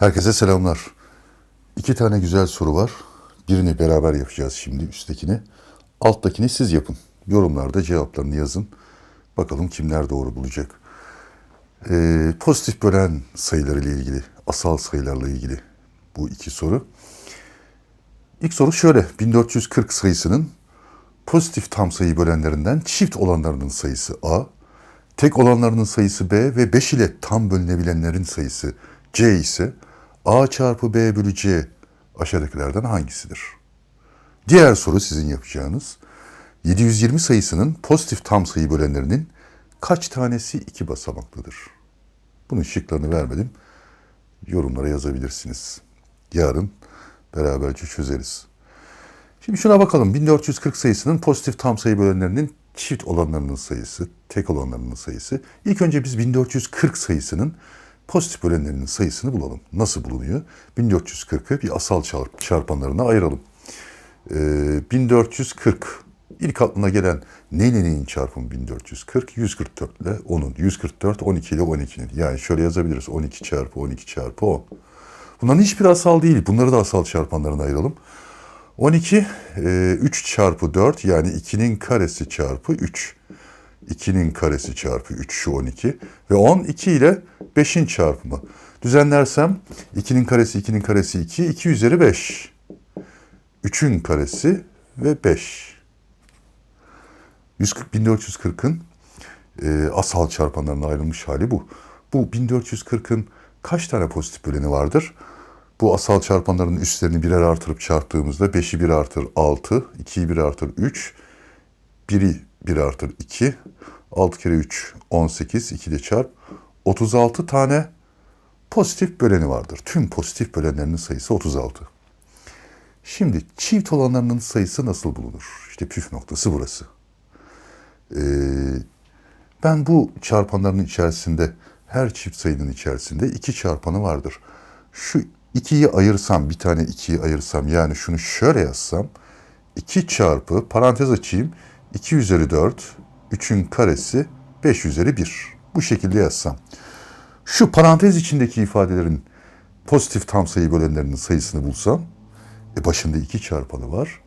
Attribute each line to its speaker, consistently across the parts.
Speaker 1: Herkese selamlar. İki tane güzel soru var. Birini beraber yapacağız şimdi üsttekini. Alttakini siz yapın. Yorumlarda cevaplarını yazın. Bakalım kimler doğru bulacak. Ee, pozitif bölen sayılar ile ilgili, asal sayılarla ilgili bu iki soru. İlk soru şöyle. 1440 sayısının pozitif tam sayı bölenlerinden çift olanlarının sayısı A, tek olanlarının sayısı B ve 5 ile tam bölünebilenlerin sayısı C ise A çarpı B bölü C aşağıdakilerden hangisidir? Diğer soru sizin yapacağınız 720 sayısının pozitif tam sayı bölenlerinin kaç tanesi iki basamaklıdır? Bunun şıklarını vermedim. Yorumlara yazabilirsiniz. Yarın beraberce çözeriz. Şimdi şuna bakalım. 1440 sayısının pozitif tam sayı bölenlerinin çift olanlarının sayısı, tek olanlarının sayısı. İlk önce biz 1440 sayısının pozitif bölenlerinin sayısını bulalım. Nasıl bulunuyor? 1440'ı bir asal çarp, çarpanlarına ayıralım. Ee, 1440 ilk aklına gelen neyle neyin çarpımı 1440? 144 ile 10'un. 144 12 ile 12'nin. Yani şöyle yazabiliriz. 12 çarpı 12 çarpı 10. Bunların hiçbir asal değil. Bunları da asal çarpanlarına ayıralım. 12 e, 3 çarpı 4 yani 2'nin karesi çarpı 3. 2'nin karesi çarpı 3 şu 12 ve 10 2 ile 5'in çarpımı. Düzenlersem 2'nin karesi 2'nin karesi 2, 2 üzeri 5. 3'ün karesi ve 5. 140 1440'ın e, asal çarpanlarına ayrılmış hali bu. Bu 1440'ın kaç tane pozitif böleni vardır? Bu asal çarpanların üstlerini birer artırıp çarptığımızda 5'i 1 artır 6, 2'yi 1 artır 3, 1'i 1 artır 2, 6 kere 3 18, 2 de çarp 36 tane pozitif böleni vardır. Tüm pozitif bölenlerinin sayısı 36. Şimdi çift olanlarının sayısı nasıl bulunur? İşte püf noktası burası. Ee, ben bu çarpanların içerisinde her çift sayının içerisinde iki çarpanı vardır. Şu ikiyi ayırsam, bir tane ikiyi ayırsam yani şunu şöyle yazsam 2 çarpı parantez açayım 2 üzeri 4 3'ün karesi 5 üzeri 1. Bu şekilde yazsam. Şu parantez içindeki ifadelerin pozitif tam sayı bölenlerinin sayısını bulsam e başında 2 çarpanı var.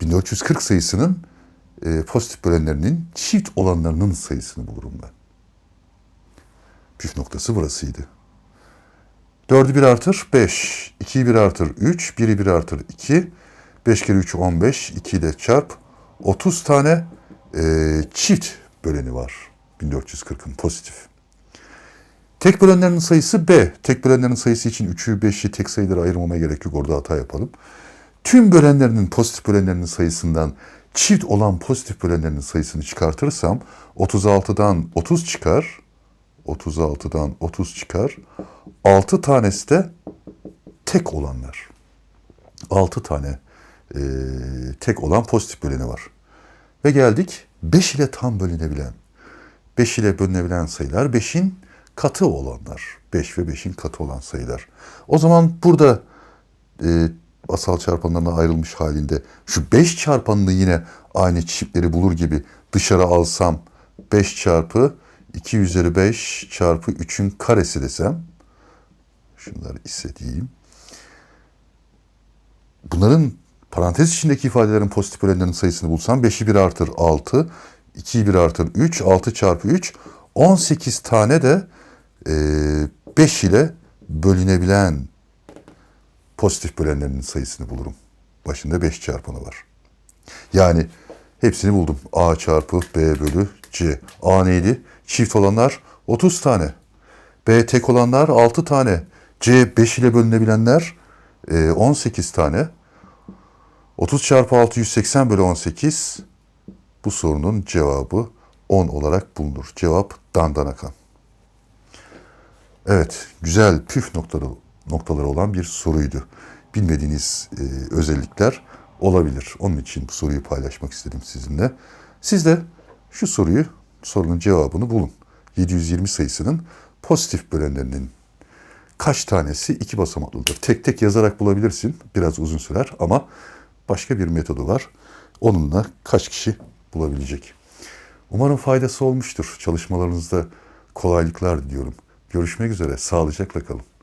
Speaker 1: 1440 sayısının e, pozitif bölenlerinin çift olanlarının sayısını bulurum ben. Püf noktası burasıydı. 4'ü 1 artır 5, 2'yi 1 artır 3, 1'i 1 artır 2, 5 kere 3 15, 2 ile çarp. 30 tane e, çift böleni var 1440'ın pozitif. Tek bölenlerin sayısı B. Tek bölenlerin sayısı için 3'ü 5'i tek sayılara ayırmamaya gerek yok. Orada hata yapalım. Tüm bölenlerinin pozitif bölenlerinin sayısından çift olan pozitif bölenlerinin sayısını çıkartırsam 36'dan 30 çıkar. 36'dan 30 çıkar. 6 tanesi de tek olanlar. 6 tane e, tek olan pozitif böleni var. Ve geldik 5 ile tam bölünebilen. 5 ile bölünebilen sayılar 5'in katı olanlar. 5 ve 5'in katı olan sayılar. O zaman burada e, asal çarpanlarına ayrılmış halinde şu 5 çarpanını yine aynı çiftleri bulur gibi dışarı alsam 5 çarpı 2 üzeri 5 çarpı 3'ün karesi desem şunları istediğim bunların parantez içindeki ifadelerin pozitif bölenlerin sayısını bulsam 5'i 1 artır 6, 2'yi 1 artır 3, 6 çarpı 3, 18 tane de e, 5 ile bölünebilen pozitif bölenlerinin sayısını bulurum. Başında 5 çarpanı var. Yani hepsini buldum. A çarpı B bölü C. A neydi? Çift olanlar 30 tane. B tek olanlar 6 tane. C 5 ile bölünebilenler e, 18 tane. 30 çarpı 6 180 bölü 18 bu sorunun cevabı 10 olarak bulunur. Cevap Dandanakan. Evet, güzel püf noktaları, noktaları olan bir soruydu. Bilmediğiniz e, özellikler olabilir. Onun için bu soruyu paylaşmak istedim sizinle. Siz de şu soruyu, sorunun cevabını bulun. 720 sayısının pozitif bölenlerinin kaç tanesi iki basamaklıdır? Tek tek yazarak bulabilirsin. Biraz uzun sürer ama başka bir metodu var. Onunla kaç kişi bulabilecek? Umarım faydası olmuştur. Çalışmalarınızda kolaylıklar diliyorum. Görüşmek üzere. Sağlıcakla kalın.